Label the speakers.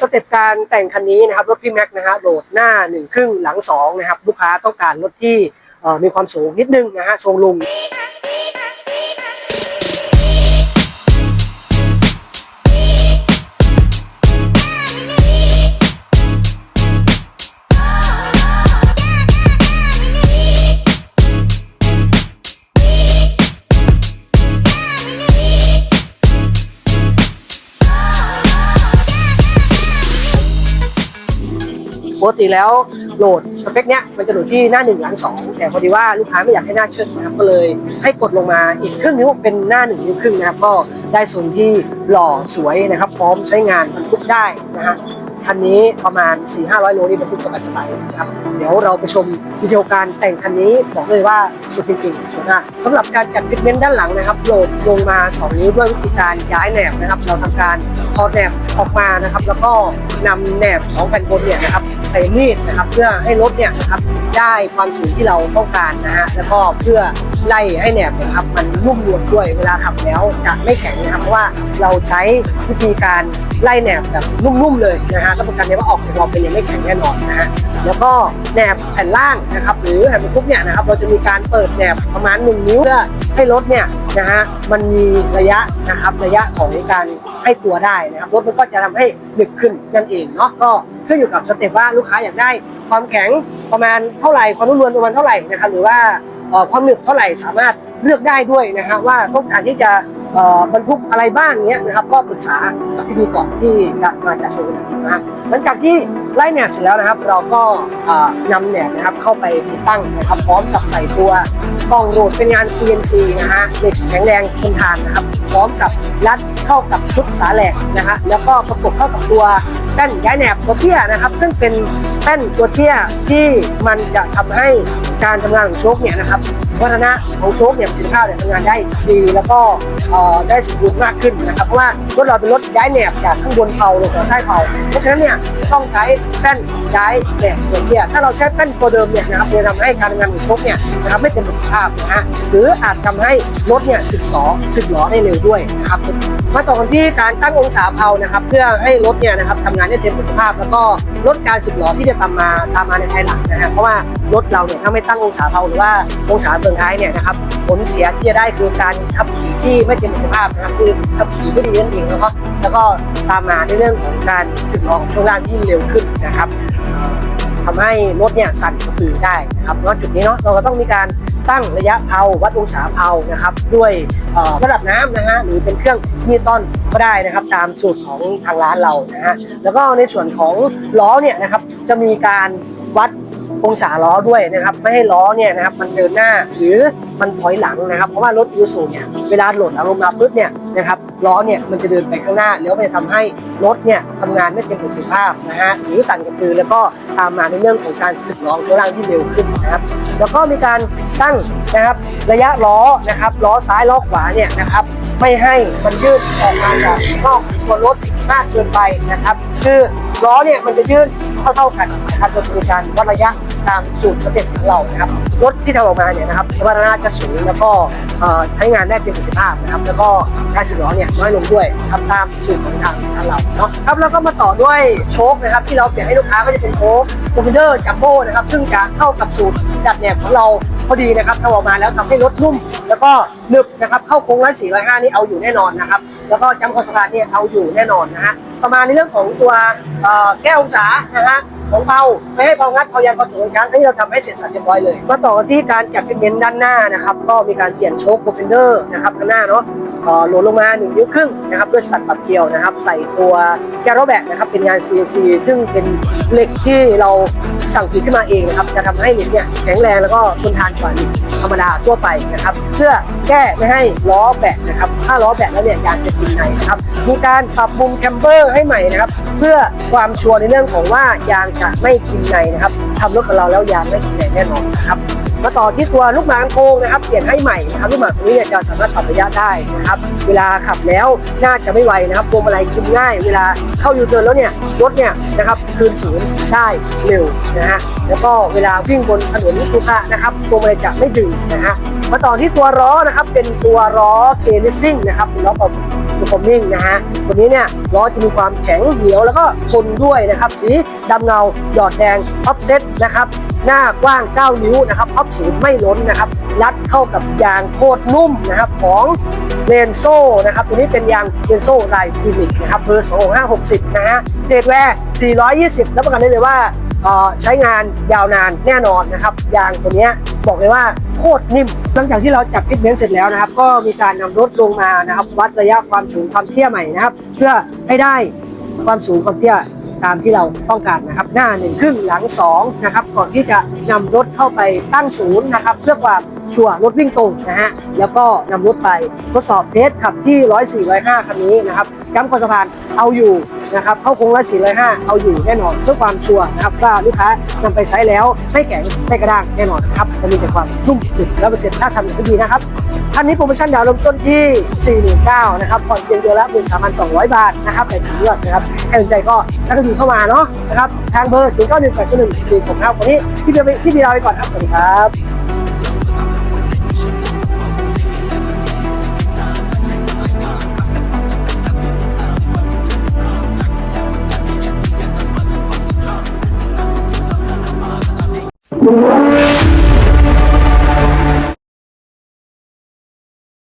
Speaker 1: สเต็ปการแต่งคันนี้นะครับรถพี่แม็กนะฮะโหลดหน้าหนึ่งครึ่งหลังสองนะครับลูกค้าต้องการรถที่มีความสูงนิดนึงนะฮะทรงลุง กติแล้วโหลดสเปคเนี้ยมันจะโหลดที่หน้าหนึ่งหลังสองแต่พอดีว่าลูกค้าไม่อยากให้หน้าเชิดนะครับก็เลยให้กดลงมาอีกครึ่งนิ้วเป็นหน้าหนึ่งนิ้วครึ่งนะครับก็ได้ส่วนที่หล่อสวยนะครับ พร้อมใช้งานบรรทุกได้นะฮะ คันนี้ประมาณ 4-500 โลนี่บรรทุกสบายๆนะครับ เดี๋ยวเราไปชมวิดีเทลการแต่งคันนี้บอกเลยว่าสุดจริงๆสวยมากสำหรับการจัดฟิตเมนต์ด้านหลังนะครับโหลดลงมา 2 นิ้วด้วยวิธีการย้ายแหนบนะครับ เราทำการถอดแหนบออกมานะครับ แล้วก็นำแหนบสองแผ่นบนเนี่ยนะครับใส่มีดนะครับเพื่อให้รถเนี่ยนะครับได้ความสูงที่เราต้องการนะฮะแล้วก็เพื่อไล่ให้แหนบนยครับมันนุ่มนวลด้วยเวลาทำแล้วจะไม่แข็งนะครับเพราะว่าเราใช้วิธีการ ไล่แหนบแบบนุ่มๆเลยนะฮะรับประกันเลยว่าออกจากเราเป็นยังไม่แข็งแน่นอนนะฮะแล้วก็แหนบแผ่นล่างนะครับหรือแผ่นบทุกเนี่ยนะครับเราจะมีการเปิดแหนบประมาณ 1 นิ้วเพื่อให้รถเนี่ยนะฮะมันมีระยะนะครับระยะของการให้ตัวได้นะครับรถมันก็จะทำให้หนึกขึ้นนั่นเองเนาะก็ขึ้นอยู่กับสเต็ปว่าลูกค้าอยากได้ความแข็งประมาณเท่าไหร่ความนุ่มนวลประมาณเท่าไหร่นะครับหรือว่าความหนึบเท่าไหร่สามารถเลือกได้ด้วยนะฮะว่าต้องการที่จะ บรรทุกอะไรบ้างเนี้ยนะครับ ก็ปรึกษากับพี่บีก่อนที่จะมาจัดโชว์กันนะฮะหลังจากที่ไล่แหนบเสร็จแล้วนะครับ เราก็เอ่อนำแหนบนะครับเข้าไปติดตั้งนะครับพร้อมกับใส่ตัวกล่องโหลดเป็นงาน CNC นะฮะเหล็กแข็งแรงทนทานนะครับ พร้อมกับรัดเข้ากับชุดสาแหลกนะฮะแล้วก็ประกบเข้ากับตัวแป้นย้ายแหนบตัวเตี้ยนะครับ ซึ่งเป็นแป้นตัวเตี้ยที่มันจะทำให้การทำงานของโชคเนี่ยนะครับ สมรรถนะของโชคเนี่ยสินค้าเนี่ยทำงานได้ดีแล้วก็ได้สมบูรณ์มากขึ้นนะครับเพราะว่ารถเราเป็นรถย้ายแหนบจากข้างบนเผาลงสู่ใต้เผาเพราะฉะนั้นเนี่ยต้องใช้แป้นย้ายแหนบตัวเตี้ยถ้าเราใช้แป้นตัวเดิมเนี่ยนะครับจะทำให้การทำงานของโชคเนี่ยนะครับไม่เต็มประสิทธิภาพนะฮะหรืออาจทำให้รถเนี่ยสึกสอสึกหลอได้เร็วด้วยนะครับมาต่อกันที่การตั้งองศาเพลานะครับ เพื่อให้รถเนี่ยนะครับทำงานได้เต็มประสิทธิภาพ แล้วก็ลดการสึกหรอที่จะตามมาตามมาในภายหลังนะฮะเพราะว่า รถเราเนี่ยถ้าไม่ตั้งองศาเพลาหรือว่าองศาเฟืองท้ายเนี่ยนะครับผลเสียที่จะได้คือการขับขี่ที่ไม่เต็มประสิทธิภาพนะครับคือขับขี่ไม่ดีนั่นเองแล้วก็แล้วก็ตามมาในเรื่องของการสึกหรอของช่วงล่างที่เร็วขึ้นนะครับเอ่อทำให้รถเนี่ยสั่นกระพือได้นะครับเพราะจุดนี้เนาะเราก็ต้องมีการตั้งระยะเพาวัดองศาเพานะครับด้วยระดับน้ำนะฮะหรือเป็นเครื่องนิวตันก็ได้นะครับ ตามสูตรของทางร้านเรานะฮะแล้วก็ในส่วนของล้อเนี่ยนะครับจะมีการวัด องศาล้อด้วยนะครับ ไม่ให้ล้อเนี่ยนะครับมันเดินหน้าหรือมันถอยหลังนะครับ เพราะว่ารถยูสูเนี่ยเวลาโหลดอารมณ์มาปุ๊บเนี่ยนะครับล้อเนี่ยมันจะเดินไปข้างหน้าแล้วมันจะทำให้รถเนี่ยทำงานไม่เป็นประสิทธิภาพนะฮะหรือสั่นกระตือแล้วก็ตามมาในเรื่องของการสึกล้อตัวล่างที่เร็วขึ้นนะครับ แล้วก็มีการตั้งนะครับระยะล้อนะครับล้อซ้ายล้อขวาเนี่ยนะครับไม่ให้มันยืดออกมาจากนอกตัวรถมากเกินไปนะครับ คือล้อเนี่ยมันจะยืดเท่าๆกันนะครับโดยมีการวัดระยะ ตามสูตรสเต็ปของเรานะครับรถที่ทำออกมาเนี่ยนะครับสมรรถนะจะสูงแล้วก็ใช้งานได้เต็มประสิทธิภาพนะครับ แล้วก็การสึกล้อเนี่ยน้อยลงด้วยนะครับตามสูตรของทางทางเราเนาะครับแล้วก็มาต่อด้วยโชคนะครับ ที่เราเปลี่ยนให้ลูกค้าก็จะเป็นโชคโคฟิเดอร์จัมโบ้นะครับ ซึ่งจะเข้ากับสูตรดัดแหนบของเราพอดีนะครับทำออกมาแล้วทำให้รถนุ่ม แล้วก็หนึบนะครับเข้าโค้งร้อยสี่ร้อยห้านี่เอาอยู่แน่นอนนะครับแล้วก็จำคอนสตาร์เนี่ยเอาอยู่แน่นอนนะฮะประมาณในเรื่องของตัวแก้วองศานะฮะ ของเบาไม่ให้เบางัดเบายันเผาถุงครั้งที่เราทำให้เสร็จสับเรียบร้อยเลยมาต่อที่การจัดฟิตเมนต์ด้านหน้านะครับก็มีการเปลี่ยนโชคโปรเฟนเดอร์นะครับข้างหน้าเนาะ หลดลงมา1นิ้วครึ่งนะครับด้วยสตัดปรับเกลียวนะครับ ใส่ตัวแกโรแบกนะครับเป็นงาน CNC ซึ่งเป็นเหล็กที่เราสั่งผลิตขึ้นมาเองนะครับจะทำให้เหล็กเนี่ยแข็งแรงแล้วก็ทนทานกว่าธรรมดาทั่วไปนะครับ เพื่อแก้ไม่ให้ล้อแบกนะครับถ้าล้อแบกแล้วเนี่ยยางจะกินในนะครับมีการปรับปรุงแคมเบอร์ให้ใหม่นะครับ เพื่อความชัวร์ในเรื่องของว่ายางจะไม่กินในนะครับทำรถของเราแล้วยางไม่กินในแน่นอนนะครับ มาต่อที่ตัวลูกหมางโค้งนะครับเปลี่ยนให้ใหม่นะครับลูกหมางตัวนี้เนี่ยจะสามารถปรับระยะได้นะครับเวลาขับแล้วน่าจะไม่ไวนะครับพวงมาลัยคุมง่าย เวลาเข้ายูเทิร์นแล้วเนี่ยรถเนี่ยนะครับคืนศูนย์ได้เร็วนะฮะแล้วก็เวลาวิ่งบนถนนทุกะนะครับพวงมาลัยจะไม่ดึงนะฮะมาต่อที่ตัวล้อนะครับเป็นตัวล้อเคนิซิ่งนะครับล้อเป่า performing นะฮะตัวนี้เนี่ยล้อจะมีความแข็งเหนียวแล้วก็ทนด้วยนะครับ สีดำเงาหยอดแดง offset นะครับ หน้ากว้าง 9 นิ้วนะครับออฟศูนย์ไม่ล้นนะครับ รัดเข้ากับยางโคตรนุ่มนะครับของเลนโซ่นะครับตัวนี้เป็นยางเลนโซ่ไรฟินิกนะครับเบอร์2560 นะฮะเทรดแวร์ 420แล้วประกันได้เลยว่าใช้งานยาวนานแน่นอนนะครับ ยางตัวนี้บอกเลยว่าโคตรนิ่ม หลังจากที่เราจัดฟิตเนสเสร็จแล้วนะครับ ก็มีการนำรถลงมานะครับ วัดระยะความสูงความเตี้ยใหม่นะครับ เพื่อให้ได้ความสูงความเตี้ย ตามที่เราต้องการนะครับ หน้าหนึ่งครึ่งหลังสองนะครับก่อนที่จะนำรถเข้าไปตั้งศูนย์นะครับ เพื่อความชัวร์รถวิ่งตรงนะฮะแล้วก็นำรถไปทดสอบเทสขับที่ 104 105คันนี้นะครับ ย้ำคอนสะพานเอาอยู่นะครับเข้าโค้ง104 105เอาอยู่แน่นอนเพื่อความชัวร์นะครับว่าลูกค้านำไปใช้แล้วไม่แข็งไม่กระด้างแน่นอนครับจะมีแต่ความนุ่มหนึบและเปอร์เซ็นต์ถ้าทำอย่างที่ดีนะครับท่านนี้โปรโมชั่นดาวเริ่มต้นที่49,000นะครับผ่อนเพียงเดือนละ 13,200 บาทนะครับแต่ถึงเลือกนะครับใครสนใจก็ถ้าก็ดีเข้ามาเนาะนะครับทางเบอร์0 9 1 8 1 4ผมครับวันนี้พี่เบียร์ไปพี่เบียร์ลาไปก่อนครับสวัสดีครับ
Speaker 2: Thank you.